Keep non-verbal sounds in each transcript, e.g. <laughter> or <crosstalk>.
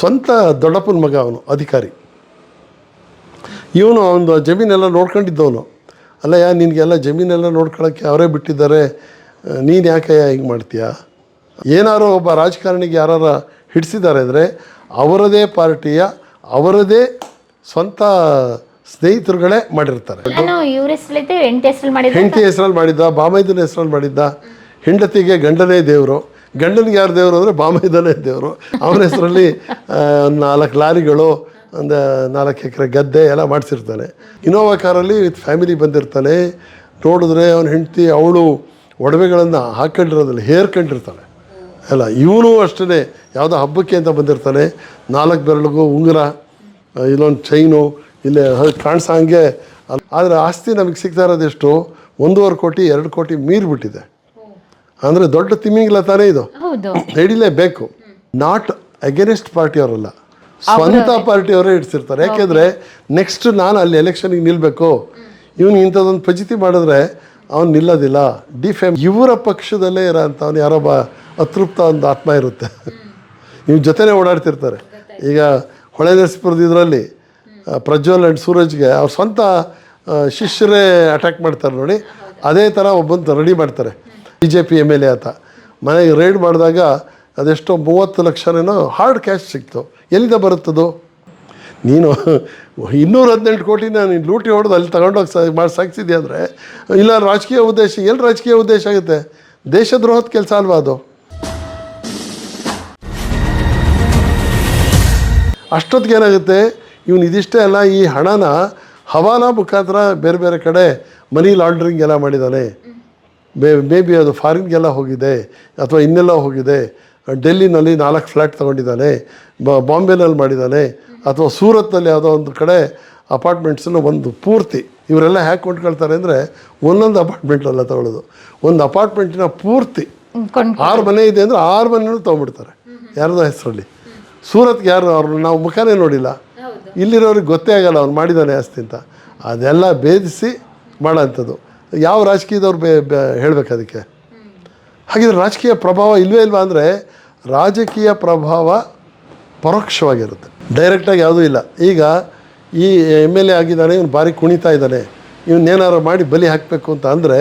ಸ್ವಂತ ದೊಡ್ಡಪ್ಪನ ಮಗ ಅವನು ಅಧಿಕಾರಿ. ಇವನು ಅವನು ಜಮೀನೆಲ್ಲ ನೋಡ್ಕೊಂಡಿದ್ದವನು. ಅಲ್ಲಯ್ಯ ನಿನಗೆಲ್ಲ ಜಮೀನೆಲ್ಲ ನೋಡ್ಕೊಳ್ಳೋಕ್ಕೆ ಅವರೇ ಬಿಟ್ಟಿದ್ದಾರೆ. ನೀನು ಯಾಕೆ ಹಿಂಗೆ ಮಾಡ್ತೀಯಾ? ಏನಾರೋ ಒಬ್ಬ ರಾಜಕಾರಣಿಗೆ ಯಾರು ಹಿಡಿಸಿದ್ದಾರೆ ಅಂದರೆ ಅವರದೇ ಪಾರ್ಟಿಯ ಅವರದೇ ಸ್ವಂತ ಸ್ನೇಹಿತರುಗಳೇ ಮಾಡಿರ್ತಾರೆ. ಹೆಂಡತಿ ಹೆಸರಲ್ಲಿ ಮಾಡಿದ್ದ ಬಾಮೈದನ ಹೆಸರಲ್ಲಿ ಮಾಡಿದ್ದ ಹೆಂಡತಿಗೆ ಗಂಡನೇ ದೇವರು. ಗಂಡನಿಗೆ ಯಾರು ದೇವರು ಅಂದರೆ ಬಾಂಬೆದಲ್ಲೇ ದೇವರು. ಅವನ ಹೆಸರಲ್ಲಿ ಒಂದು ನಾಲ್ಕು ಲಾರಿಗಳು, ಒಂದು ನಾಲ್ಕು ಎಕರೆ ಗದ್ದೆ ಎಲ್ಲ ಮಾಡಿಸಿರ್ತಾನೆ. ಇನೋವಾ ಕಾರಲ್ಲಿ ವಿತ್ ಫ್ಯಾಮಿಲಿ ಬಂದಿರ್ತಾನೆ. ನೋಡಿದ್ರೆ ಅವನ ಹೆಂಡತಿ, ಅವಳು ಒಡವೆಗಳನ್ನು ಹಾಕೊಂಡಿರೋದಿಲ್ಲ ಹೇರ್ಕೊಂಡಿರ್ತಾಳೆ ಅಲ್ಲ, ಇವನು ಅಷ್ಟೇ ಯಾವುದೋ ಹಬ್ಬಕ್ಕೆ ಅಂತ ಬಂದಿರ್ತಾನೆ. ನಾಲ್ಕು ಬೆರಳಿಗೂ ಉಂಗುರ ಇಲ್ಲೊಂದು ಚೈನು ಇಲ್ಲಿ ಕಾಣಿಸೋ ಹಂಗೆ ಆದರೆ ಆಸ್ತಿ ನಮಗೆ ಸಿಗ್ತಾ ಇರೋದೆಷ್ಟು ಒಂದೂವರೆ ಕೋಟಿ, ಎರಡು ಕೋಟಿ ಮೀರಿಬಿಟ್ಟಿದೆ. ಅಂದರೆ ದೊಡ್ಡ ತಿಮ್ಮಿಂಗಿಲ್ಲ ತಾನೇ ಇದು. ಹಿಡಿಲೇಬೇಕು ನಾಟ್ ಅಗೇನೆಸ್ಟ್ ಪಾರ್ಟಿಯವರಲ್ಲ ಸ್ವಂತ ಪಾರ್ಟಿಯವರೇ ಇಡ್ಸಿರ್ತಾರೆ. ಯಾಕೆಂದರೆ ನೆಕ್ಸ್ಟ್ ನಾನು ಅಲ್ಲಿ ಎಲೆಕ್ಷನ್ಗೆ ನಿಲ್ಲಬೇಕು ಇವನು ಇಂಥದ್ದೊಂದು ಫಜಿತಿ ಮಾಡಿದ್ರೆ ಅವ್ನು ನಿಲ್ಲೋದಿಲ್ಲ. ಡಿಫೇಮ್ ಇವರ ಪಕ್ಷದಲ್ಲೇ ಇರೋ ಅಂಥವ್ನು ಯಾರೊಬ್ಬ ಅತೃಪ್ತ ಒಂದು ಆತ್ಮ ಇರುತ್ತೆ. ಇವ್ನ ಜೊತೆನೇ ಓಡಾಡ್ತಿರ್ತಾರೆ. ಈಗ ಹೊಳೆ ನರಸೀಪುರದ ಇದರಲ್ಲಿ ಪ್ರಜ್ವಲ್ ಆ್ಯಂಡ್ ಸೂರಜ್ಗೆ ಅವ್ರ ಸ್ವಂತ ಶಿಷ್ಯರೇ ಅಟ್ಯಾಕ್ ಮಾಡ್ತಾರೆ ನೋಡಿ. ಅದೇ ಥರ ಒಬ್ಬಂತ ರೆಡಿ ಮಾಡ್ತಾರೆ. B J P M L A ಆತ ಮನೆಗೆ ರೈಡ್ ಮಾಡಿದಾಗ ಅದೆಷ್ಟೋ ಮೂವತ್ತು ಲಕ್ಷನೇನೋ ಹಾರ್ಡ್ ಕ್ಯಾಶ್ ಸಿಕ್ತು. ಎಲ್ಲಿಂದ ಬರುತ್ತದು? ನೀನು ಇನ್ನೂರ ಹದಿನೆಂಟು ಕೋಟಿನ ನೀನು ಲೂಟಿ ಹೊಡೆದು ಅಲ್ಲಿ ತಗೊಂಡೋಗಿ ಸ ಮಾಡಿ ಸಾಗಿಸಿದ್ಯಾ ಅಂದರೆ? ಇಲ್ಲ, ರಾಜಕೀಯ ಉದ್ದೇಶ, ಎಲ್ಲಿ ರಾಜಕೀಯ ಉದ್ದೇಶ ಆಗುತ್ತೆ? ದೇಶದ್ರೋಹದ ಕೆಲಸ ಅಲ್ವಾ ಅದು? ಅಷ್ಟೊತ್ತಿಗೆ ಏನಾಗುತ್ತೆ? ಇವನು ಇದಿಷ್ಟೇ ಅಲ್ಲ, ಈ ಹಣನ ಹವಾಲಾ ಮುಖಾಂತರ ಬೇರೆ ಬೇರೆ ಕಡೆ ಮನಿ ಲಾಂಡ್ರಿಂಗ್ ಎಲ್ಲ ಮಾಡಿದ್ದಾನೆ ಮೇ ಮೇ ಬಿ ಅದು ಫಾರಿನ್ಗೆಲ್ಲ ಹೋಗಿದೆ ಅಥವಾ ಇನ್ನೆಲ್ಲ ಹೋಗಿದೆ. ಡೆಲ್ಲಿನಲ್ಲಿ ನಾಲ್ಕು ಫ್ಲ್ಯಾಟ್ ತೊಗೊಂಡಿದ್ದಾನೆ ಬ ಬಾಂಬೆನಲ್ಲಿ ಮಾಡಿದ್ದಾನೆ ಅಥವಾ ಸೂರತ್ನಲ್ಲಿ ಯಾವುದೋ ಒಂದು ಕಡೆ ಅಪಾರ್ಟ್ಮೆಂಟ್ಸನ್ನು ಒಂದು ಪೂರ್ತಿ ಇವರೆಲ್ಲ ಹ್ಯಾಕ್ ಕೊಂಡ್ಕೊಳ್ತಾರೆ ಅಂದರೆ ಒಂದೊಂದು ಅಪಾರ್ಟ್ಮೆಂಟಲ್ಲ ತಗೊಳ್ಳೋದು. ಒಂದು ಅಪಾರ್ಟ್ಮೆಂಟಿನ ಪೂರ್ತಿ ಆರು ಮನೆ ಇದೆ ಅಂದರೆ ಆರು ಮನೆಯೂ ತೊಗೊಂಡ್ಬಿಡ್ತಾರೆ. ಯಾರದೋ ಹೆಸರಲ್ಲಿ. ಸೂರತ್ಗೆ ಯಾರು ಅವ್ರನ್ನ ನಾವು ಮುಖಾನೇ ನೋಡಿಲ್ಲ. ಇಲ್ಲಿರೋರಿಗೆ ಗೊತ್ತೇ ಆಗಲ್ಲ ಅವ್ನು ಮಾಡಿದ್ದಾನೆ ಆಸ್ತಿ ಅಂತ. ಅದೆಲ್ಲ ಭೇದಿಸಿ ಮಾಡೋಂಥದ್ದು ಯಾವ ರಾಜಕೀಯದವ್ರು ಬೇ ಹೇಳಬೇಕು ಅದಕ್ಕೆ? ಹಾಗಿದ್ರೆ ರಾಜಕೀಯ ಪ್ರಭಾವ ಇಲ್ವೇ ಇಲ್ವಾ ಅಂದರೆ ರಾಜಕೀಯ ಪ್ರಭಾವ ಪರೋಕ್ಷವಾಗಿರುತ್ತೆ. ಡೈರೆಕ್ಟಾಗಿ ಯಾವುದೂ ಇಲ್ಲ. ಈಗ ಈ ಎಂ ಎಲ್ ಎ ಆಗಿದ್ದಾನೆ, ಇವನು ಭಾರಿ ಕುಣಿತಾ ಇದ್ದಾನೆ. ಇವನ್ನೇನಾರು ಮಾಡಿ ಬಲಿ ಹಾಕಬೇಕು ಅಂತ ಅಂದರೆ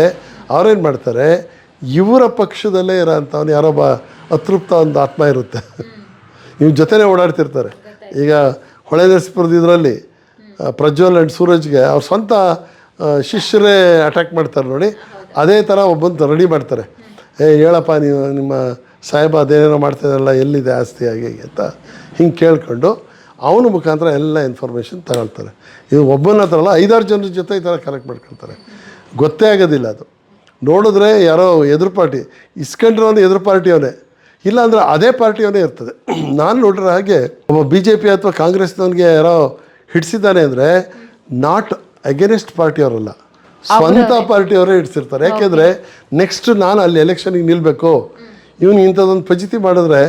ಅವ್ರೇನು ಮಾಡ್ತಾರೆ? ಇವರ ಪಕ್ಷದಲ್ಲೇ ಇರೋ ಅಂಥವ್ನು ಯಾರೊಬ್ಬ ಅತೃಪ್ತ ಒಂದು ಆತ್ಮ ಇರುತ್ತೆ. ಇವ್ನ ಜೊತೆನೇ ಓಡಾಡ್ತಿರ್ತಾರೆ. ಈಗ ಹೊಳೆ ನರಸೀಪುರದ ಇದರಲ್ಲಿ, ಪ್ರಜ್ವಲ್ ಆ್ಯಂಡ್ ಸೂರಜ್ಗೆ ಅವ್ರ ಸ್ವಂತ ಶಿಷ್ಯರೇ ಅಟ್ಯಾಕ್ ಮಾಡ್ತಾರೆ ನೋಡಿ. ಅದೇ ಥರ ಒಬ್ಬಂತ ರೆಡಿ ಮಾಡ್ತಾರೆ. ಏ, ಹೇಳಪ್ಪ, ನೀವು ನಿಮ್ಮ ಸಾಹೇಬ ಅದೇನೇನೋ ಮಾಡ್ತಾಯಿದ್ರಲ್ಲ ಎಲ್ಲಿದೆ ಆಸ್ತಿ, ಹಾಗೆ ಅಂತ ಹಿಂಗೆ ಕೇಳ್ಕೊಂಡು ಅವನ ಮುಖಾಂತರ ಎಲ್ಲ ಇನ್ಫಾರ್ಮೇಷನ್ ತಗೊಳ್ತಾರೆ. ಇದು ಒಬ್ಬನ ಹತ್ರ ಅಲ್ಲ, ಐದಾರು ಜನರ ಜೊತೆ ಈ ಥರ ಕಲೆಕ್ಟ್ ಮಾಡ್ಕೊಳ್ತಾರೆ. ಗೊತ್ತೇ ಆಗೋದಿಲ್ಲ ಅದು. ನೋಡಿದ್ರೆ ಯಾರೋ ಎದುರು ಪಾರ್ಟಿ ಇಸ್ಕೊಂಡ್ರೆ ಒಂದು ಎದುರು ಪಾರ್ಟಿಯವನೇ ಇಲ್ಲಾಂದರೆ ಅದೇ ಪಾರ್ಟಿಯವನೇ ಇರ್ತದೆ. <clears throat> ನಾನು ನೋಡಿರೋ ಹಾಗೆ ಒಬ್ಬ ಬಿ ಜೆ ಪಿ ಅಥವಾ ಕಾಂಗ್ರೆಸ್ನವನಿಗೆ ಯಾರೋ ಹಿಡಿಸಿದ್ದಾನೆ ಅಂದರೆ ನಾಟ್ ಅಗೇನೆಸ್ಟ್ ಪಾರ್ಟಿಯವರಲ್ಲ ಸ್ವಂತ ಪಾರ್ಟಿಯವರೇ ಇಡ್ಸಿರ್ತಾರೆ. ಯಾಕೆಂದರೆ ನೆಕ್ಸ್ಟ್ ನಾನು ಅಲ್ಲಿ ಎಲೆಕ್ಷನಿಗೆ ನಿಲ್ಲಬೇಕು ಇವನು ಇಂಥದ್ದೊಂದು ಫಜಿತಿ ಮಾಡಿದ್ರೆ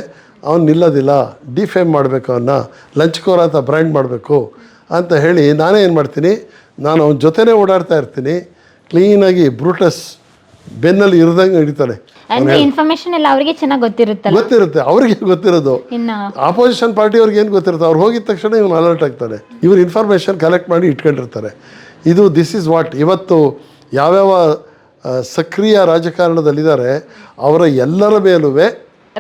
ಅವನು ನಿಲ್ಲೋದಿಲ್ಲ. ಡಿಫೇಮ್ ಮಾಡಬೇಕು ಅವನ್ನ ಲಂಚ್ಕೋರ ಅಂತ ಬ್ರ್ಯಾಂಡ್ ಮಾಡಬೇಕು ಅಂತ ಹೇಳಿ ನಾನೇ ಏನು ಮಾಡ್ತೀನಿ? ನಾನು ಅವನ ಜೊತೆನೇ ಓಡಾಡ್ತಾ ಇರ್ತೀನಿ. ಕ್ಲೀನಾಗಿ ಬ್ರೂಟಸ್ ಬೆನ್ನಲ್ಲಿ ಇರದಂಗೆ ಹಿಡಿತಾನೆ ಇನ್ಫಾರ್ಮೇಶನ್ ಎಲ್ಲ ಅವರಿಗೆ ಚೆನ್ನಾಗಿ ಗೊತ್ತಿರುತ್ತೆ ಗೊತ್ತಿರುತ್ತೆ. ಅವ್ರಿಗೆ ಗೊತ್ತಿರೋದು. ಆಪೋಸಿಷನ್ ಪಾರ್ಟಿ ಅವ್ರಿಗೆ ಏನು ಗೊತ್ತಿರುತ್ತೆ? ಅವ್ರು ಹೋಗಿದ ತಕ್ಷಣ ಇವನು ಅಲರ್ಟ್ ಆಗ್ತಾನೆ. ಇವ್ರು ಇನ್ಫಾರ್ಮೇಶನ್ ಕಲೆಕ್ಟ್ ಮಾಡಿ ಇಟ್ಕೊಂಡಿರ್ತಾರೆ. ಇದು ದಿಸ್ ಇಸ್ ವಾಟ್ ಇವತ್ತು ಯಾವ್ಯಾವ ಸಕ್ರಿಯ ರಾಜಕಾರಣದಲ್ಲಿದ್ದಾರೆ ಅವರ ಎಲ್ಲರ ಮೇಲೂ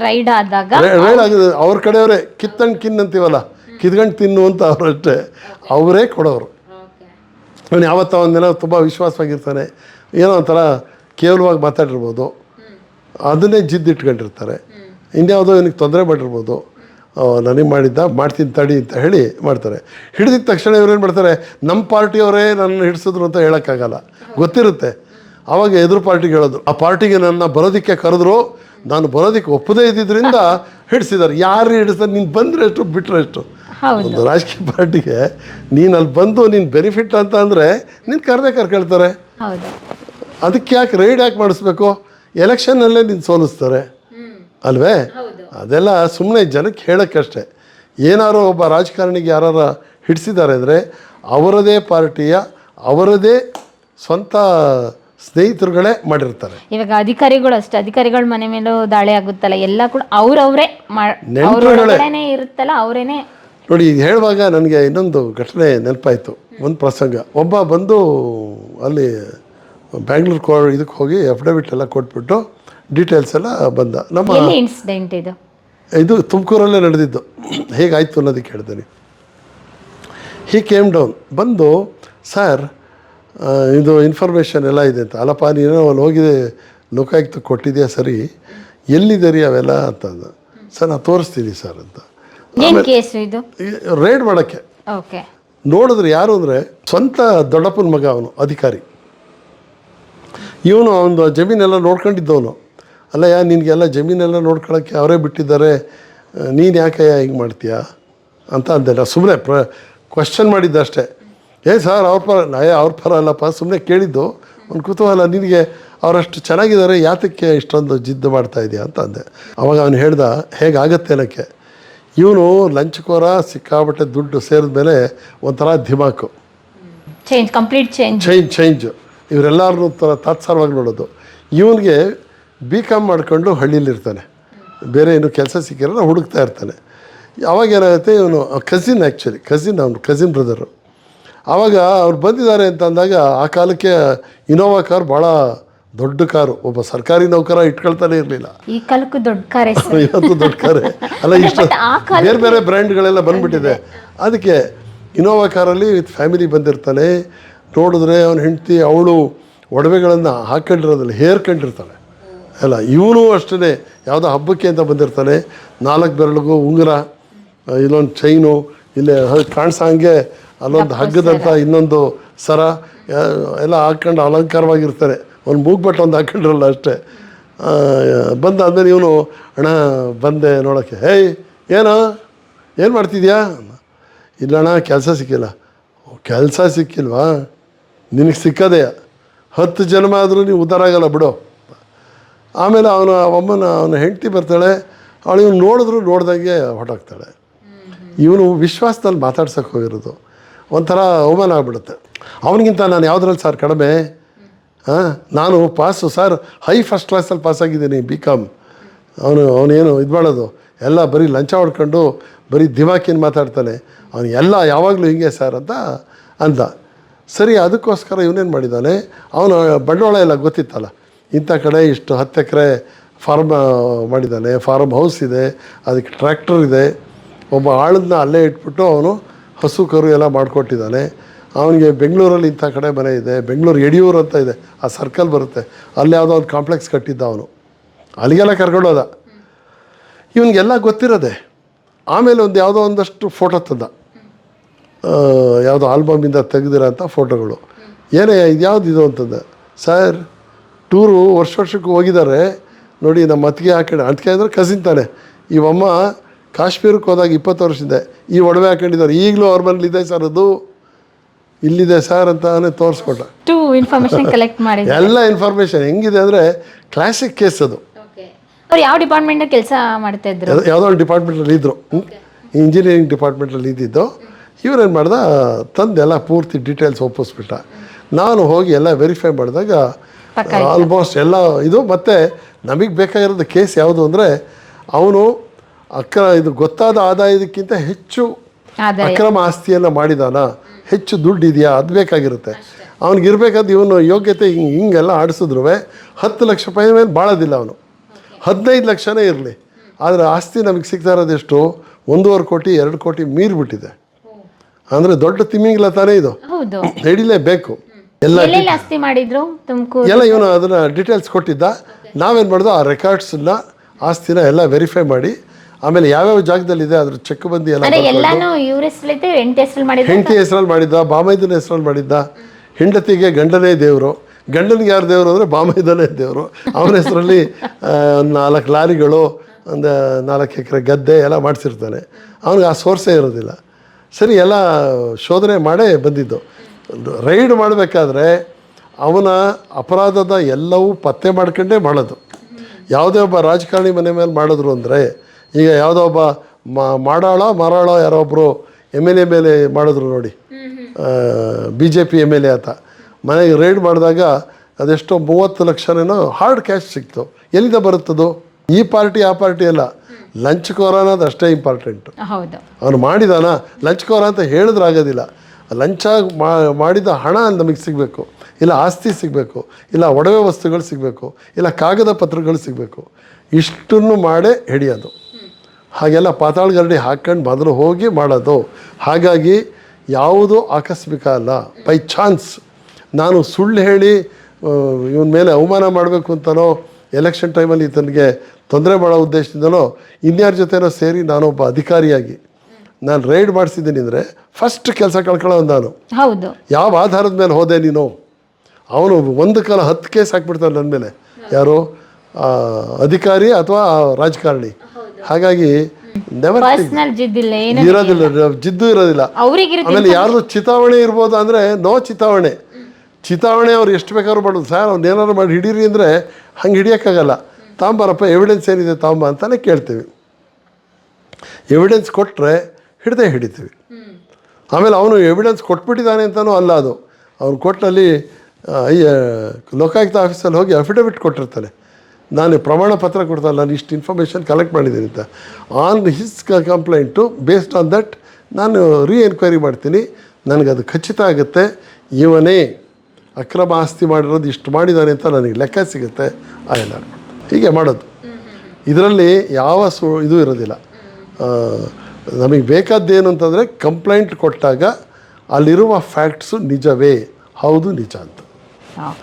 ರೈಡ್ ಆದಾಗ ರೈಡ್ ಆಗಿದೆ. ಅವ್ರ ಕಡೆಯವರೇ ಕಿತ್ತಂಡು ಕಿನ್ ಅಂತೀವಲ್ಲ ಕಿತ್ಕೊಂಡು ತಿನ್ನು ಅಂತ ಅವರಷ್ಟೇ ಅವರೇ ಕೊಡೋರು. ಅವನು ಯಾವತ್ತ ಒಂದಿನ ತುಂಬ ವಿಶ್ವಾಸವಾಗಿರ್ತಾನೆ. ಏನೋ ಒಂಥರ ಕೇವಲವಾಗಿ ಮಾತಾಡಿರ್ಬೋದು. ಅದನ್ನೇ ಜಿದ್ದಿಟ್ಕೊಂಡಿರ್ತಾರೆ. ಇನ್ಯಾವುದೋ ಇವನಿಗೆ ತೊಂದರೆ ಮಾಡಿರ್ಬೋದು ನನಗೆ ಮಾಡಿದ್ದ ಮಾಡ್ತೀನಿ ತಡಿ ಅಂತ ಹೇಳಿ ಮಾಡ್ತಾರೆ. ಹಿಡಿದಿದ ತಕ್ಷಣ ಇವ್ರೇನು ಮಾಡ್ತಾರೆ ನಮ್ಮ ಪಾರ್ಟಿಯವರೇ ನನ್ನ ಹಿಡಿಸಿದ್ರು ಅಂತ ಹೇಳೋಕ್ಕಾಗಲ್ಲ. ಗೊತ್ತಿರುತ್ತೆ. ಆವಾಗ ಎದುರು ಪಾರ್ಟಿಗೆ ಹೇಳೋದು ಆ ಪಾರ್ಟಿಗೆ ನನ್ನ ಬರೋದಕ್ಕೆ ಕರೆದ್ರು ನಾನು ಬರೋದಕ್ಕೆ ಒಪ್ಪದೇ ಇದ್ದಿದ್ದರಿಂದ ಹಿಡಿಸಿದ್ದಾರೆ ಯಾರು ಹಿಡಿಸ್ತಾರೆ ನೀನು ಬಂದರೆ ಎಷ್ಟು ಬಿಟ್ಟರೆ ಎಷ್ಟು? ಒಂದು ರಾಜಕೀಯ ಪಾರ್ಟಿಗೆ ನೀನು ಅಲ್ಲಿ ಬಂದು ನೀನು ಬೆನಿಫಿಟ್ ಅಂತ ಅಂದರೆ ನೀನು ಕರೆದೇ ಕರ್ಕೊಳ್ತಾರೆ ಅದಕ್ಕೆ ಯಾಕೆ ರೈಡ್ ಯಾಕೆ ಮಾಡಿಸ್ಬೇಕು? ಎಲೆಕ್ಷನ್ನಲ್ಲೇ ನೀನು ಸೋಲಿಸ್ತಾರೆ. ಅಲ್ವೇ? ಅದೆಲ್ಲ ಸುಮ್ಮನೆ ಜನಕ್ಕೆ ಹೇಳೋಕ್ಕಷ್ಟೆ. ಏನಾರೋ ಒಬ್ಬ ರಾಜಕಾರಣಿಗೆ ಯಾರು ಹಿಡಿಸಿದ್ದಾರೆ ಅಂದರೆ ಅವರದೇ ಪಾರ್ಟಿಯ ಅವರದೇ ಸ್ವಂತ ಸ್ನೇಹಿತರುಗಳೇ ಮಾಡಿರ್ತಾರೆ. ಇವಾಗ ಅಧಿಕಾರಿಗಳು ಅಷ್ಟೇ. ಅಧಿಕಾರಿಗಳ ಮನೆ ಮೇಲೂ ದಾಳಿ ಆಗುತ್ತಲ್ಲ ಎಲ್ಲ ಕೂಡ ಅವ್ರವ್ರೇ ಇರುತ್ತಲ್ಲ ಅವರೇನೆ ನೋಡಿ ಹೇಳುವಾಗ ನನಗೆ ಇನ್ನೊಂದು ಘಟನೆ ನೆನಪಾಯಿತು ಒಂದು ಪ್ರಸಂಗ. ಒಬ್ಬ ಬಂದು ಅಲ್ಲಿ ಬ್ಯಾಂಗ್ಳೂರ್ ಕೋ ಇದಕ್ಕೆ ಹೋಗಿ ಅಫಿಡವಿಟ್ ಎಲ್ಲ ಕೊಟ್ಬಿಟ್ಟು ಡೀಟೇಲ್ಸ್ ಎಲ್ಲ ಬಂದ. ನಮ್ಮ ಇನ್ಸಿಡೆಂಟ್ ಇದು? ಇದು ತುಮಕೂರಲ್ಲೇ ನಡೆದಿದ್ದು. ಹೇಗಾಯಿತು ಅನ್ನೋದಕ್ಕೆ ಹೇಳ್ತೀನಿ ಹೀ ಕೇಮ್ ಡೌನ್ ಬಂದು ಸರ್ ಇದು ಇನ್ಫಾರ್ಮೇಷನ್ ಎಲ್ಲ ಇದೆ ಅಂತ. ಅಲ್ಲಪ್ಪ ನೀನು ಅಲ್ಲಿ ಹೋಗಿದೆ ಲೋಕಾಯುಕ್ತ ಕೊಟ್ಟಿದೆಯಾ ಸರಿ? ಎಲ್ಲಿದೆ ರೀ ಅವೆಲ್ಲ ಅಂತಂದ ಸರ್ ನಾನು ತೋರಿಸ್ತೀನಿ ಸರ್ ಅಂತ. ರೇಡ್ ಮಾಡೋಕ್ಕೆ. ಓಕೆ. ನೋಡಿದ್ರೆ ಯಾರು ಅಂದರೆ ಸ್ವಂತ ದೊಡ್ಡಪ್ಪನ ಮಗ ಅವನು ಅಧಿಕಾರಿ. ಇವನು ಅವನು ಜಮೀನೆಲ್ಲ ನೋಡ್ಕೊಂಡಿದ್ದವನು. ಅಲ್ಲಯ್ಯ ನಿನಗೆಲ್ಲ ಜಮೀನೆಲ್ಲ ನೋಡ್ಕೊಳ್ಳೋಕ್ಕೆ ಅವರೇ ಬಿಟ್ಟಿದ್ದಾರೆ. ನೀನು ಯಾಕಯ್ಯ ಹಿಂಗೆ ಮಾಡ್ತೀಯಾ? ಅಂತ ಅಂದೆ ನಾ ಸುಮ್ಮನೆ ಪ್ರ ಕ್ವಶನ್ ಮಾಡಿದ್ದೆ ಅಷ್ಟೇ ಏ ಸರ್ ಅವ್ರ ಪರ ನಯ ಅವ್ರ ಪರ ಅಲ್ಲಪ್ಪ ಸುಮ್ಮನೆ ಕೇಳಿದ್ದು. ಒಂದು ಕುತೂಹಲ ನಿನಗೆ ಅವರಷ್ಟು ಚೆನ್ನಾಗಿದ್ದಾರೆ ಯಾತಕ್ಕೆ ಇಷ್ಟೊಂದು ಜಿದ್ದು ಮಾಡ್ತಾ ಇದೆಯಾ? ಅಂತ ಅಂದೆ. ಅವಾಗ ಅವನು ಹೇಳ್ದ ಹೇಗಾಗತ್ತೆ ಅನ್ನೋಕ್ಕೆ ಇವನು ಲಂಚಕೋರ ಸಿಕ್ಕಾಬಟ್ಟೆ ದುಡ್ಡು ಸೇರಿದ ಮೇಲೆ ಒಂಥರ ಧಿಮಾಕು change complete change change change ಇವರೆಲ್ಲರನ್ನೂ ಒಂಥರ ತಾತ್ಸಾರವಾಗಿ ನೋಡೋದು. ಇವನಿಗೆ ಬಿ ಕಾಮ್ ಮಾಡಿಕೊಂಡು ಹಳ್ಳಿಲಿರ್ತಾನೆ ಬೇರೆ ಏನು ಕೆಲಸ ಸಿಕ್ಕಿರಲ್ಲ ಹುಡುಕ್ತಾ ಇರ್ತಾನೆ. ಅವಾಗ ಏನಾಗುತ್ತೆ ಇವನು ಕಸಿನ್ ಆ್ಯಕ್ಚುಲಿ ಕಸಿನ್ ಅವನು ಕಸಿನ್ ಬ್ರದರು ಆವಾಗ ಅವ್ರು ಬಂದಿದ್ದಾರೆ ಅಂತ ಅಂದಾಗ ಆ ಕಾಲಕ್ಕೆ ಇನೋವಾ ಕಾರ್ ಭಾಳ ದೊಡ್ಡ ಕಾರು. ಒಬ್ಬ ಸರ್ಕಾರಿ ನೌಕರ ಇಟ್ಕೊಳ್ತಾನೆ ಇರಲಿಲ್ಲ. ಈ ಕಾಲಕ್ಕೂ ದೊಡ್ಡ ಕಾರ್ <laughs> ಇವತ್ತು ದೊಡ್ಡ ಕಾರೇ. ಅಲ್ಲ ಇಷ್ಟ ಬೇರೆ ಬೇರೆ ಬ್ರ್ಯಾಂಡ್ಗಳೆಲ್ಲ ಬಂದ್ಬಿಟ್ಟಿದೆ. ಅದಕ್ಕೆ ಇನೋವಾ ಕಾರಲ್ಲಿ ವಿತ್ ಫ್ಯಾಮಿಲಿ ಬಂದಿರ್ತಾನೆ. ನೋಡಿದ್ರೆ ಅವನ ಹೆಂಡತಿ ಅವಳು ಒಡವೆಗಳನ್ನು ಹಾಕೊಂಡಿರೋದಿಲ್ಲ ಹೇರ್ಕೊಂಡಿರ್ತಾಳೆ. ಅಲ್ಲ ಇವನು ಅಷ್ಟೇ ಯಾವುದೋ ಹಬ್ಬಕ್ಕೆ ಅಂತ ಬಂದಿರ್ತಾನೆ. ನಾಲ್ಕು ಬೆರಳಿಗೂ ಉಂಗುರ ಇಲ್ಲೊಂದು ಚೈನು ಇಲ್ಲಿ ಹ- ಕಾಣಿಸೋ ಹಂಗೆ ಅಲ್ಲೊಂದು ಹಗ್ಗದಂಥ ಇನ್ನೊಂದು ಸರ ಎಲ್ಲ ಹಾಕ್ಕೊಂಡು ಅಲಂಕಾರವಾಗಿರ್ತಾರೆ. ಒಂದು ಮೂಗ್ಬಟ್ಟು ಒಂದು ಹಾಕೊಂಡಿರಲ್ಲ ಅಷ್ಟೇ. ಬಂದ ಅಂದರೆ ಇವನು ಅಣ್ಣ ಬಂದೆ ನೋಡೋಕ್ಕೆ. ಹೇಯ್ ಏನು? ಏನು ಮಾಡ್ತಿದ್ಯಾ? ಇಲ್ಲ ಅಣ್ಣ ಕೆಲಸ ಸಿಕ್ಕಿಲ್ಲ. ಕೆಲಸ ಸಿಕ್ಕಿಲ್ವಾ? ನಿನಗೆ ಸಿಕ್ಕದೆ. ಹತ್ತು ಜನ್ಮ ಆದರೂ ನೀವು ಉದ್ಧಾರ ಆಗಲ್ಲ ಬಿಡು. ಆಮೇಲೆ ಅವನ ಅಮ್ಮನ ಅವನ ಹೆಂಡತಿ ಬರ್ತಾಳೆ ಅವಳು ಇವನು ನೋಡಿದ್ರು ನೋಡ್ದಂಗೆ ಹೊರಟಾಗ್ತಾಳೆ. ಇವನು ವಿಶ್ವಾಸದಲ್ಲಿ ಮಾತಾಡ್ಸೋಕೆ ಹೋಗಿರೋದು. ಒಂಥರ ಅವಮಾನ ಆಗ್ಬಿಡುತ್ತೆ. ಅವನಿಗಿಂತ ನಾನು ಯಾವುದ್ರಲ್ಲಿ ಸರ್ ಕಡಿಮೆ? ಹಾಂ ನಾನು ಪಾಸು ಸರ್, ಹೈ ಫಸ್ಟ್ ಕ್ಲಾಸಲ್ಲಿ ಪಾಸಾಗಿದ್ದೀನಿ ಬಿ ಕಾಮ್ ಅವನು, ಅವನೇನು ಇದು ಮಾಡೋದು? ಎಲ್ಲ ಬರೀ ಲಂಚ ಹೊಡ್ಕೊಂಡು ಬರೀ ದಿವಾಕಿನ ಮಾತಾಡ್ತಾನೆ. ಅವನು ಎಲ್ಲ ಯಾವಾಗಲೂ ಹಿಂಗೆ ಸರ್ ಅಂತ ಅಂದ. ಸರಿ, ಅದಕ್ಕೋಸ್ಕರ ಇವನೇನು ಮಾಡಿದ್ದಾನೆ ಅವನು ಬಂಡವಾಳ ಎಲ್ಲ ಗೊತ್ತಿತ್ತಲ್ಲ. ಇಂಥ ಕಡೆ ಇಷ್ಟು ಹತ್ತು ಎಕರೆ ಫಾರ್ಮ್ ಮಾಡಿದ್ದಾನೆ. ಫಾರ್ಮ್ ಹೌಸ್ ಇದೆ, ಅದಕ್ಕೆ ಟ್ರ್ಯಾಕ್ಟರ್ ಇದೆ. ಒಬ್ಬ ಆಳನ್ನ ಅಲ್ಲೇ ಇಟ್ಬಿಟ್ಟು ಅವನು ಹಸು, ಕರು ಎಲ್ಲ ಮಾಡಿಕೊಟ್ಟಿದ್ದಾನೆ. ಅವನಿಗೆ ಬೆಂಗಳೂರಲ್ಲಿ ಇಂಥ ಕಡೆ ಮನೆ ಇದೆ. ಬೆಂಗಳೂರು ಯಡಿಯೂರು ಅಂತ ಇದೆ. ಆ ಸರ್ಕಲ್ ಬರುತ್ತೆ. ಅಲ್ಲಿ ಯಾವುದೋ ಒಂದು ಕಾಂಪ್ಲೆಕ್ಸ್ ಕಟ್ಟಿದ್ದ ಅವನು. ಅಲ್ಲಿಗೆಲ್ಲ ಕರ್ಕೊಂಡೋದ ಇವನಿಗೆಲ್ಲ ಗೊತ್ತಿರೋದೆ. ಆಮೇಲೆ ಒಂದು ಯಾವುದೋ ಒಂದಷ್ಟು ಫೋಟೋ ತಂದ. ಯಾವುದೋ ಆಲ್ಬಮಿಂದ ತೆಗೆದಿರೋಂಥ ಫೋಟೋಗಳು. ಏನೇ ಇದು ಯಾವ್ದು ಇದು ಅಂತಂದೆ. ಸರ್ ಟೂರು ವರ್ಷ ವರ್ಷಕ್ಕೆ ಹೋಗಿದ್ದಾರೆ. ನೋಡಿ ನಮ್ಮ ಅತ್ತಿಗೆ ಹಾಕೊಂಡು ಅತ್ತಿಗೆ ಅಂದರೆ ಕಸಿನ್ ತಾನೆ. ಇವಮ್ಮ ಕಾಶ್ಮೀರಕ್ಕೆ ಹೋದಾಗ ಇಪ್ಪತ್ತು ವರ್ಷದಿಂದ ಈ ಒಡವೆ ಹಾಕೊಂಡಿದ್ದಾರೆ. ಈಗಲೂ ಅವ್ರ ಮನೇಲಿದೆ ಸರ್ ಅದು. ಇಲ್ಲಿದೆ ಸರ್ ಅಂತಾನೆ ತೋರಿಸ್ಕೊಟ್ಟ. ಟೂ ಇನ್ಫಾರ್ಮೇಶನ್ ಕಲೆಕ್ಟ್ ಮಾಡಿ ಎಲ್ಲ ಇನ್ಫಾರ್ಮೇಷನ್ ಹೆಂಗಿದೆ ಅಂದರೆ ಕ್ಲಾಸಿಕ್ ಕೇಸ್ ಅದು. ಅವ್ರು ಯಾವ ಡಿಪಾರ್ಟ್ಮೆಂಟ್ ಕೆಲಸ ಮಾಡ್ತಾ ಇದ್ರು? ಯಾವ್ದೋ- ಒಂದು ಡಿಪಾರ್ಟ್ಮೆಂಟಲ್ಲಿ ಇದ್ದರು ಇಂಜಿನಿಯರಿಂಗ್ ಡಿಪಾರ್ಟ್ಮೆಂಟಲ್ಲಿ ಇದ್ದಿದ್ದು. ಇವ್ರೇನು ಮಾಡ್ದ? ತಂದೆಲ್ಲ ಎಲ್ಲ ಪೂರ್ತಿ ಡೀಟೇಲ್ಸ್ ಒಪ್ಪಿಸ್ಬಿಟ್ಟ. ನಾನು ಹೋಗಿ ಎಲ್ಲ ವೆರಿಫೈ ಮಾಡಿದಾಗ ಆಲ್ಮೋಸ್ಟ್ ಎಲ್ಲ ಇದು ಮತ್ತು ನಮಗೆ ಬೇಕಾಗಿರೋದು ಕೇಸ್ ಯಾವುದು ಅಂದರೆ ಅವನು ಅಕ್ರ ಇದು ಗೊತ್ತಾದ ಆದಾಯದಕ್ಕಿಂತ ಹೆಚ್ಚು ಅಕ್ರಮ ಆಸ್ತಿಯನ್ನು ಮಾಡಿದಾನ ಹೆಚ್ಚು ದುಡ್ಡು ಇದೆಯಾ ಅದು ಬೇಕಾಗಿರುತ್ತೆ. ಅವ್ನಿಗೆ ಇರಬೇಕಾದ ಇವನು ಯೋಗ್ಯತೆ ಹಿಂಗೆ ಹಿಂಗೆಲ್ಲ ಆಡಿಸಿದ್ರು ಹತ್ತು ಲಕ್ಷ ರೂಪಾಯಿ ಮೇಲೆ ಬಾಳೋದಿಲ್ಲ ಅವನು. ಹದಿನೈದು ಲಕ್ಷನೇ ಇರಲಿ. ಆದರೆ ಆಸ್ತಿ ನಮಗೆ ಸಿಗ್ತಾ ಇರೋದೆಷ್ಟು? ಒಂದೂವರೆ ಕೋಟಿ ಎರಡು ಕೋಟಿ ಮೀರಿಬಿಟ್ಟಿದೆ. ಅಂದರೆ ದೊಡ್ಡ ತಿಮ್ಮಿಂಗಿಲ್ಲ ತಾನೇ ಇದು. ನಡಿಲೇಬೇಕು. ಎಲ್ಲ ಎಲ್ಲೆಲ್ಲಿ ಆಸ್ತಿ ಮಾಡಿದ್ರು ತುಮಕೂರು? ಎಲ್ಲ ಇವನು ಅದನ್ನು ಡೀಟೇಲ್ಸ್ ಕೊಟ್ಟಿದ್ದ. ನಾವೇನು ಮಾಡ್ದು ಆ ರೆಕಾರ್ಡ್ಸನ್ನ ಆಸ್ತಿನ ಎಲ್ಲ ವೆರಿಫೈ ಮಾಡಿ ಆಮೇಲೆ ಯಾವ್ಯಾವ ಜಾಗದಲ್ಲಿದೆ ಅದ್ರ ಚೆಕ್ ಬಂದಿ ಎಲ್ಲ ಅಂದ್ರೆ ಎಲ್ಲಾನು ಇವ್ರ ಹೆಸರೈತೆ ಎಂಟು ಹೆಸರಲ್ಲಿ ಮಾಡಿದ್ರು ಹೆಂಡತಿ ಹೆಸರಲ್ಲಿ ಮಾಡಿದ್ದ ಬಾಮೈದನ ಹೆಸರಲ್ಲಿ ಮಾಡಿದ್ದ. ಹೆಂಡತಿಗೆ ಗಂಡನೇ ದೇವರು. ಗಂಡನಿಗೆ ಯಾರು ದೇವರು ಅಂದರೆ ಬಾಮೈದನೇ ದೇವರು. ಅವನ ಹೆಸರಲ್ಲಿ ಒಂದು ನಾಲ್ಕು ಲಾರಿಗಳು ಒಂದು ನಾಲ್ಕು ಎಕರೆ ಗದ್ದೆ ಎಲ್ಲ ಮಾಡಿಸಿರ್ತಾನೆ. ಅವನಿಗೆ ಆ ಸೋರ್ಸೇ ಇರೋದಿಲ್ಲ. ಸರಿ ಎಲ್ಲ ಶೋಧನೆ ಮಾಡೇ ಬಂದಿದ್ದು. ರೈಡ್ ಮಾಡಬೇಕಾದ್ರೆ ಅವನ ಅಪರಾಧದ ಎಲ್ಲವೂ ಪತ್ತೆ ಮಾಡ್ಕೊಂಡೇ ಮಾಡೋದು. ಯಾವುದೇ ಒಬ್ಬ ರಾಜಕಾರಣಿ ಮನೆ ಮೇಲೆ ಮಾಡಿದ್ರು ಅಂದರೆ ಈಗ ಯಾವುದೋ ಒಬ್ಬ ಮಾ- ಮಾಡಾಳ ಮಾರಾಳ ಯಾರೋ ಒಬ್ಬರು ಎಂ ಎಲ್ ಎ ಮೇಲೆ ಮಾಡಿದ್ರು ನೋಡಿ. B J P M L A ಆತ ಮನೆಗೆ ರೈಡ್ ಮಾಡಿದಾಗ ಅದೆಷ್ಟೋ ಮೂವತ್ತು ಲಕ್ಷನೇನೋ ಹಾರ್ಡ್ ಕ್ಯಾಶ್ ಸಿಕ್ತು. ಎಲ್ಲಿಂದ ಬರುತ್ತದು? ಈ ಪಾರ್ಟಿ ಆ ಪಾರ್ಟಿ ಅಲ್ಲ. ಲಂಚ್ ಕೋರ ಅನ್ನೋದು ಅಷ್ಟೇ ಇಂಪಾರ್ಟೆಂಟು ಹೌದು. ಅವನು ಮಾಡಿದಾನ? ಲಂಚ್ಕೋರ ಅಂತ ಹೇಳಿದ್ರೆ ಆಗೋದಿಲ್ಲ. ಲಂಚ ಮಾಡಿದ ಹಣ ನಮಗೆ ಸಿಗಬೇಕು. ಇಲ್ಲ ಆಸ್ತಿ ಸಿಗಬೇಕು. ಇಲ್ಲ ಒಡವೆ ವಸ್ತುಗಳು ಸಿಗಬೇಕು. ಇಲ್ಲ ಕಾಗದ ಪತ್ರಗಳು ಸಿಗಬೇಕು. ಇಷ್ಟನ್ನು ಮಾಡೇ ಹಿಡಿಯೋದು. ಹಾಗೆಲ್ಲ ಪಾತಾಳ ಗರಡಿ ಹಾಕ್ಕೊಂಡು ಮೊದಲು ಹೋಗಿ ಮಾಡೋದು. ಹಾಗಾಗಿ ಯಾವುದು ಆಕಸ್ಮಿಕ ಅಲ್ಲ. ಬೈ ಚಾನ್ಸ್ ನಾನು ಸುಳ್ಳು ಹೇಳಿ ಇವನ ಮೇಲೆ ಅವಮಾನ ಮಾಡಬೇಕು ಅಂತಲೋ ಎಲೆಕ್ಷನ್ ಟೈಮಲ್ಲಿ ಈತನಿಗೆ ತೊಂದರೆ ಮಾಡೋ ಉದ್ದೇಶದಿಂದಲೋ, ಇನ್ಯಾರ ಜೊತೆನೋ ಸೇರಿ ನಾನೊಬ್ಬ ಅಧಿಕಾರಿಯಾಗಿ ನಾನು ರೈಡ್ ಮಾಡಿಸಿದ್ದೀನಿ ಅಂದರೆ ಫಸ್ಟ್ ಕೆಲಸ ಕಳ್ಕೊಳ್ಳೋ ನಾನು. ಹೌದು. ಯಾವ ಆಧಾರದ ಮೇಲೆ ಹೋದೆ ನೀನು? ಅವನು ಒಂದು ಕಾಲ ಹತ್ತು ಕೇಸ್ ಹಾಕ್ಬಿಡ್ತಾನೆ ನನ್ನ ಮೇಲೆ. ಯಾರು? ಅಧಿಕಾರಿ ಅಥವಾ ರಾಜಕಾರಣಿ. ಹಾಗಾಗಿ ಇರೋದಿಲ್ಲ ಜಿದ್ದು ಇರೋದಿಲ್ಲ. ಆಮೇಲೆ ಯಾರು ಚಿತಾವಣೆ ಇರ್ಬೋದು ಅಂದರೆ ನೋ ಚಿತಾವಣೆ. ಚಿತಾವಣೆ ಅವ್ರು ಎಷ್ಟು ಬೇಕಾದ್ರೂ ಮಾಡೋದು. ಸರ್ ಅವ್ನು ಏನಾದ್ರು ಮಾಡಿ ಹಿಡೀರಿ ಅಂದರೆ ಹಂಗೆ ಹಿಡಿಯೋಕ್ಕಾಗಲ್ಲ. ತಾಂಬಾರಪ್ಪ ಎವಿಡೆನ್ಸ್ ಏನಿದೆ ತಾಂಬ ಅಂತಲೇ ಕೇಳ್ತೀವಿ. ಎವಿಡೆನ್ಸ್ ಕೊಟ್ಟರೆ ಹಿಡ್ದೇ ಹಿಡಿತೀವಿ. ಆಮೇಲೆ ಅವನು ಎವಿಡೆನ್ಸ್ ಕೊಟ್ಬಿಟ್ಟಿದ್ದಾನೆ ಅಂತಲೂ ಅಲ್ಲ ಅದು. ಅವ್ನು ಕೊಟ್ಟಲ್ಲಿ ಅಯ್ಯ ಲೋಕಾಯುಕ್ತ ಆಫೀಸಲ್ಲಿ ಹೋಗಿ ಅಫಿಡವಿಟ್ ಕೊಟ್ಟಿರ್ತಾನೆ. ನಾನು ಪ್ರಮಾಣ ಪತ್ರ ಕೊಡ್ತಾನೆ ನಾನು ಇಷ್ಟು ಇನ್ಫಾರ್ಮೇಷನ್ ಕಲೆಕ್ಟ್ ಮಾಡಿದ್ದೀನಿ ಅಂತ. On his complaint based on that ನಾನು ರೀ ಎನ್ಕ್ವೈರಿ ಮಾಡ್ತೀನಿ ನನಗದು ಖಚಿತ ಆಗುತ್ತೆ. ಇವನೇ ಅಕ್ರಮ ಆಸ್ತಿ ಮಾಡಿರೋದು ಇಷ್ಟು ಮಾಡಿದ್ದಾನೆ ಅಂತ ನನಗೆ ಲೆಕ್ಕ ಸಿಗುತ್ತೆ. ಆ ಎಲ್ಲ. ಹೀಗೆ ಮಾಡೋದು. ಇದರಲ್ಲಿ ಯಾವ ಸು ಇದು ಇರೋದಿಲ್ಲ. ನಮಗೆ ಬೇಕಾದ್ದೇನು ಅಂತಂದರೆ ಕಂಪ್ಲೇಂಟ್ ಕೊಟ್ಟಾಗ ಅಲ್ಲಿರುವ ಫ್ಯಾಕ್ಟ್ಸು ನಿಜವೇ? ಹೌದು ನಿಜ ಅಂತ.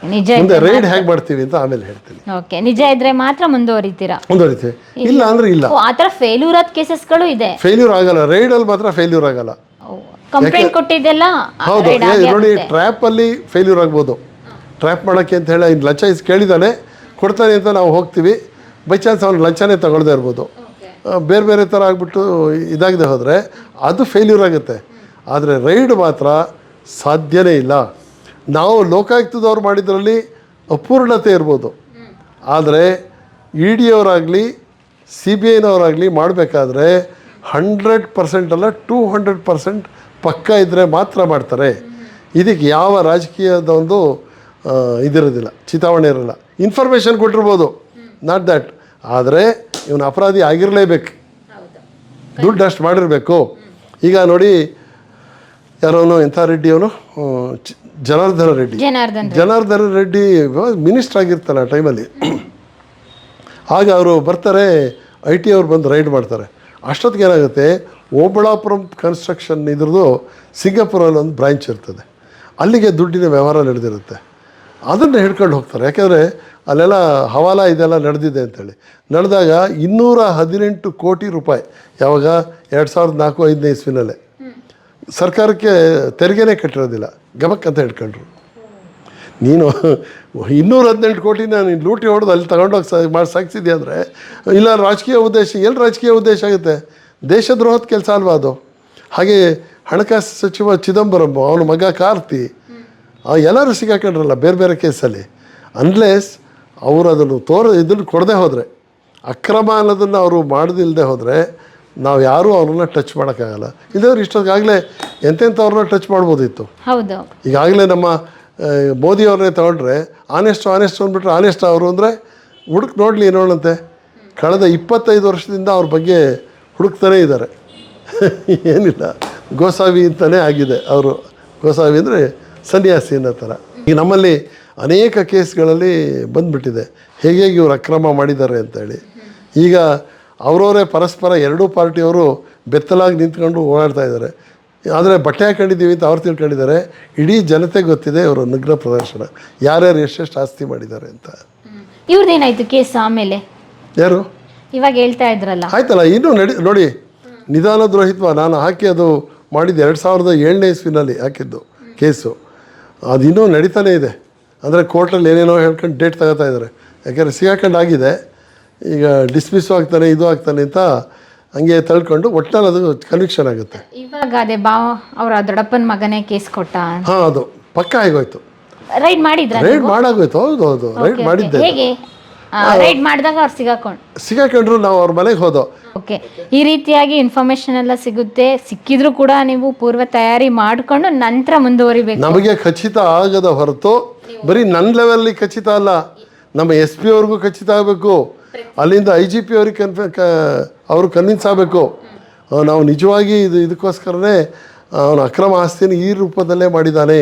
ನಿಜ ಮುಂದೆ ರೈಡ್ ಹೇಗೆ ಮಾಡ್ತೀವಿ ಅಂತ ಆಮೇಲೆ ಹೇಳ್ತೀನಿ. ಓಕೆ ನಿಜ ಇದ್ರೆ ಮಾತ್ರ ಮುಂದುವರಿತೀರಾ? ಮುಂದುವರಿತೀವಿ. ಇಲ್ಲ. ಅಂದರೆ ಇಲ್ಲ. ಆ ಥರ ಫೇಲ್ಯೂರ್ ಆದ ಕೇಸಸ್ಗಳು ಇದೆ. ಫೇಲ್ಯೂರ್ ಆಗಲ್ಲ. ರೈಡಲ್ಲಿ ಮಾತ್ರ ಫೇಲ್ಯೂರ್ ಆಗಲ್ಲ. ಕಂಪ್ಲೇಂಟ್ ಕೊಟ್ಟಿದ್ದೆಲ್ಲ ಹೌದು. ನೋಡಿ. ಟ್ರ್ಯಾಪಲ್ಲಿ ಫೇಲ್ಯೂರ್ ಆಗ್ಬೋದು. ಟ್ರ್ಯಾಪ್ ಮಾಡೋಕ್ಕೆ ಅಂತ ಹೇಳಿ ಲಂಚ ಇಸ್ ಕೇಳಿದಾನೆ. ಕೊಡ್ತಾನೆ ಅಂತ ನಾವು ಹೋಗ್ತೀವಿ. ಬೈ ಚಾನ್ಸ್ ಅವ್ನು ಲಂಚನೇ ತಗೊಳ್ದೇ ಇರ್ಬೋದು. ಬೇರೆ ಬೇರೆ ಥರ ಆಗಿಬಿಟ್ಟು ಇದಾಗದೆ ಹೋದರೆ ಅದು ಫೇಲ್ಯೂರ್ ಆಗುತ್ತೆ. ಆದರೆ ರೈಡ್ ಮಾತ್ರ ಸಾಧ್ಯನೇ ಇಲ್ಲ. ನಾವು ಲೋಕಾಯುಕ್ತದವ್ರು ಮಾಡಿದ್ರಲ್ಲಿ ಅಪೂರ್ಣತೆ ಇರ್ಬೋದು. ಆದರೆ ಇ ಡಿ ಅವರಾಗಲಿ ಸಿ ಬಿ ಐನವರಾಗಲಿ ಮಾಡಬೇಕಾದ್ರೆ ಹಂಡ್ರೆಡ್ ಪರ್ಸೆಂಟ್ ಅಲ್ಲ ಟೂ ಹಂಡ್ರೆಡ್ ಪರ್ಸೆಂಟ್ ಪಕ್ಕ ಇದ್ದರೆ ಮಾತ್ರ ಮಾಡ್ತಾರೆ. ಇದಕ್ಕೆ ಯಾವ ರಾಜಕೀಯದ ಒಂದು ಇದಿರೋದಿಲ್ಲ, ಚಿತಾವಣೆ ಇರೋಲ್ಲ. ಇನ್ಫಾರ್ಮೇಷನ್ ಕೊಟ್ಟಿರ್ಬೋದು. ನಾಟ್ ದ್ಯಾಟ್ ಆದರೆ ಇವನು ಅಪರಾಧಿ ಆಗಿರಲೇಬೇಕು. ದುಡ್ಡು ಅಷ್ಟು ಮಾಡಿರಬೇಕು. ಈಗ ನೋಡಿ ಯಾರೋನು ಎಂಥ ರೆಡ್ಡಿ ಅವನು? ಜನಾರ್ದನ ರೆಡ್ಡಿ. ಜನಾರ್ದನ್ ಜನಾರ್ದನ ರೆಡ್ಡಿ ಮಿನಿಸ್ಟರ್ ಆಗಿರ್ತಾನೆ ಆ ಟೈಮಲ್ಲಿ. ಆಗ ಅವರು ಬರ್ತಾರೆ ಐ ಟಿ ಅವ್ರು ಬಂದು ರೈಡ್ ಮಾಡ್ತಾರೆ. ಅಷ್ಟೊತ್ತಿಗೆ ಏನಾಗುತ್ತೆ ಓಬಳಾಪುರಂ ಕನ್ಸ್ಟ್ರಕ್ಷನ್ ಇದ್ರದ್ದು ಸಿಂಗಾಪುರಲ್ಲಿ ಒಂದು ಬ್ರಾಂಚ್ ಇರ್ತದೆ. ಅಲ್ಲಿಗೆ ದುಡ್ಡಿನ ವ್ಯವಹಾರ ನಡೆದಿರುತ್ತೆ. ಅದನ್ನು ಹಿಡ್ಕೊಂಡು ಹೋಗ್ತಾರೆ. ಯಾಕೆಂದರೆ ಅಲ್ಲೆಲ್ಲ ಹವಾಲ ಇದೆಲ್ಲ ನಡೆದಿದೆ ಅಂತೇಳಿ. ನಡೆದಾಗ ಇನ್ನೂರ ಹದಿನೆಂಟು ಕೋಟಿ ರೂಪಾಯಿ ಯಾವಾಗ ಎರಡು ಸಾವಿರದ ನಾಲ್ಕು, ಐದನೇ ಇಸ್ವಿನಲ್ಲೇ. ಸರ್ಕಾರಕ್ಕೆ ತೆರಿಗೆನೇ ಕಟ್ಟಿರೋದಿಲ್ಲ. ಗಮಕ್ ಅಂತ ಹಿಡ್ಕೊಂಡ್ರು. ನೀನು ಇನ್ನೂರ ಹದಿನೆಂಟು ಕೋಟಿನ ನೀನು ಲೂಟಿ ಹೊಡೆದು ಅಲ್ಲಿ ತಗೊಂಡೋಗಿ ಸ ಮಾಡಿ ಸಾಗಿಸಿದ್ಯಾ ಅಂದರೆ, ಇಲ್ಲ ರಾಜಕೀಯ ಉದ್ದೇಶ, ಎಲ್ಲಿ ರಾಜಕೀಯ ಉದ್ದೇಶ ಆಗುತ್ತೆ? ದೇಶದ್ರೋಹದ ಕೆಲಸ ಅಲ್ವಾ ಅದು? ಹಾಗೆ ಹಣಕಾಸು ಸಚಿವ ಚಿದಂಬರಂ, ಅವನ ಮಗ ಕಾರ್ತಿ ಎಲ್ಲರೂ ಸಿಗಾಕೊಂಡ್ರಲ್ಲ ಬೇರೆ ಬೇರೆ ಕೇಸಲ್ಲಿ. ಅನ್ಲೆಸ್ ಅವರು ಅದನ್ನು ತೋರ ಇದನ್ನು ಕೊಡದೆ ಹೋದರೆ ಅಕ್ರಮ ಅನ್ನೋದನ್ನು ಅವರು ಮಾಡದಿಲ್ಲದೆ ಹೋದರೆ ನಾವು ಯಾರೂ ಅವ್ರನ್ನ ಟಚ್ ಮಾಡೋಕ್ಕಾಗಲ್ಲ. ಇಲ್ಲದ್ರೆ ಇಷ್ಟೊತ್ತಾಗಲೇ ಎಂತೆಂಥವ್ರನ್ನ ಟಚ್ ಮಾಡ್ಬೋದಿತ್ತು. ಹೌದು. ಈಗಾಗಲೇ ನಮ್ಮ ಆ, ಮೋದಿ ಅವ್ರನ್ನೇ ತಗೊಂಡ್ರೆ ಆನೆಸ್ಟ್ ಆನೆಸ್ಟ್ ಅಂದ್ಬಿಟ್ರೆ ಆನೆಸ್ಟ್ ಅವರು ಅಂದರೆ ಹುಡುಕ್ ನೋಡಲಿ ನೋಡಂತೆ. ಕಳೆದ ಇಪ್ಪತ್ತೈದು ವರ್ಷದಿಂದ ಅವ್ರ ಬಗ್ಗೆ ಹುಡುಕ್ತಾನೇ ಇದ್ದಾರೆ. <laughs> ಏನಿಲ್ಲ. ಗೋಸಾವಿ ಅಂತಲೇ ಆಗಿದೆ. ಅವರು ಗೋಸಾವಿ ಅಂದರೆ ಸನ್ಯಾಸಿ ಅನ್ನೋ ಥರ ಈಗ ನಮ್ಮಲ್ಲಿ ಅನೇಕ ಕೇಸ್ಗಳಲ್ಲಿ ಬಂದ್ಬಿಟ್ಟಿದೆ. ಹೇಗೆ ಹೇಗೆ ಇವರು ಅಕ್ರಮ ಮಾಡಿದ್ದಾರೆ ಅಂತೇಳಿ. ಈಗ ಅವರವರೇ ಪರಸ್ಪರ ಎರಡೂ ಪಾರ್ಟಿಯವರು ಬೆತ್ತಲಾಗಿ ನಿಂತ್ಕೊಂಡು ಓಡಾಡ್ತಾ ಇದ್ದಾರೆ. ಆದರೆ ಬಟ್ಟೆ ಹಾಕೊಂಡಿದ್ದೀವಿ ಅಂತ ಅವ್ರು ತಿಳ್ಕೊಂಡಿದ್ದಾರೆ ಇಡೀ ಜನತೆ ಗೊತ್ತಿದೆ ಇವರು ನಿಗ್ರಹ ಪ್ರದರ್ಶನ. ಯಾರ್ಯಾರು ಎಷ್ಟೆಷ್ಟು ಆಸ್ತಿ ಮಾಡಿದ್ದಾರೆ ಅಂತ. ಇವ್ರದ್ದೇನಾಯ್ತು ಕೇಸ್ ಆಮೇಲೆ? ಯಾರು? ಇವಾಗ ಹೇಳ್ತಾ ಇದ್ರಲ್ಲ. ಆಯ್ತಲ್ಲ ಇನ್ನೂ ನಡಿ ನೋಡಿ. ನಿಧಾನ ದ್ರೋಹಿತ್ವ ನಾನು ಹಾಕಿ ಅದು ಮಾಡಿದ್ದು ಎರಡು ಸಾವಿರದ ಏಳನೇ ಇಸ್ವಿನಲ್ಲಿ ಹಾಕಿದ್ದು ಕೇಸು. ಅದು ಇನ್ನೂ ನಡೀತಾನೇ ಇದೆ. ಅಂದರೆ ಕೋರ್ಟಲ್ಲಿ ಏನೇನೋ ಹೇಳ್ಕೊಂಡು ಡೇಟ್ ತಗೋತಾ ಇದ್ದಾರೆ. ಯಾಕೆಂದರೆ ಸಿಗಾಕೊಂಡು ಆಗಿದೆ. ಈಗ ಡಿಸ್ಮಿಸ್ ಆಗ್ತಾನೆ ಇದು ಆಗ್ತಾನೆ ಅಂತ ಹಂಗೆ ತಳ್ಕೊಂಡು ಒಟ್ಟಿನಲ್ಲಿ ಅದು ಕನ್ವಿಕ್ಷನ್ ಆಗುತ್ತೆ. ಇವಾಗ ಅದೇ ಬಾ ಅವರ ದೊಡ್ಡಪ್ಪನ ಮಗನೇ ಕೇಸ್ ಕೊಟ್ಟ ಹಾಂ ಅದು ಪಕ್ಕ ಆಗೋಯ್ತು. ರೈಡ್ ಮಾಡಿದ್ರೆ ರೈಡ್ ಮಾಡಾಗೋಯ್ತು. ಹೌದು ಹೌದು. ರೈಡ್ ಮಾಡಿದ್ದೆ. ಹೇಗೆ? ರೈಡ್ ಮಾಡಿದಾಗ ಅವ್ರು ಸಿಗಾಕೊಂಡು. ಸಿಗಾಕೊಂಡ್ರು ನಾವು ಅವ್ರ ಮನೆಗೆ ಹೋದೋ. ಓಕೆ. ಈ ರೀತಿಯಾಗಿ ಇನ್ಫಾರ್ಮೇಶನ್ ಎಲ್ಲ ಸಿಗುತ್ತೆ. ಸಿಕ್ಕಿದ್ರು ಕೂಡ ನೀವು ಪೂರ್ವ ತಯಾರಿ ಮಾಡ್ಕೊಂಡು ನಂತರ ಮುಂದುವರಿಬೇಕು. ನಮಗೆ ಖಚಿತ ಆಗದ ಹೊರತು ಬರೀ ನನ್ನ ಲೆವೆಲ್ಲಿ ಖಚಿತ ಅಲ್ಲ ನಮ್ಮ ಎಸ್ ಪಿ ಅವ್ರಿಗೂ ಖಚಿತ ಆಗಬೇಕು. ಅಲ್ಲಿಂದ ಐ ಜಿ ಪಿ ಅವ್ರಿಗೆ ಕನ್ಫ ಅವರು ಕನ್ವಿನ್ಸ್ ಆಗಬೇಕು. ನಾವು ನಿಜವಾಗಿ ಇದು ಇದಕ್ಕೋಸ್ಕರನೇ ಅವನು ಅಕ್ರಮ ಆಸ್ತಿನ ಈ ರೂಪದಲ್ಲೇ ಮಾಡಿದ್ದಾನೆ.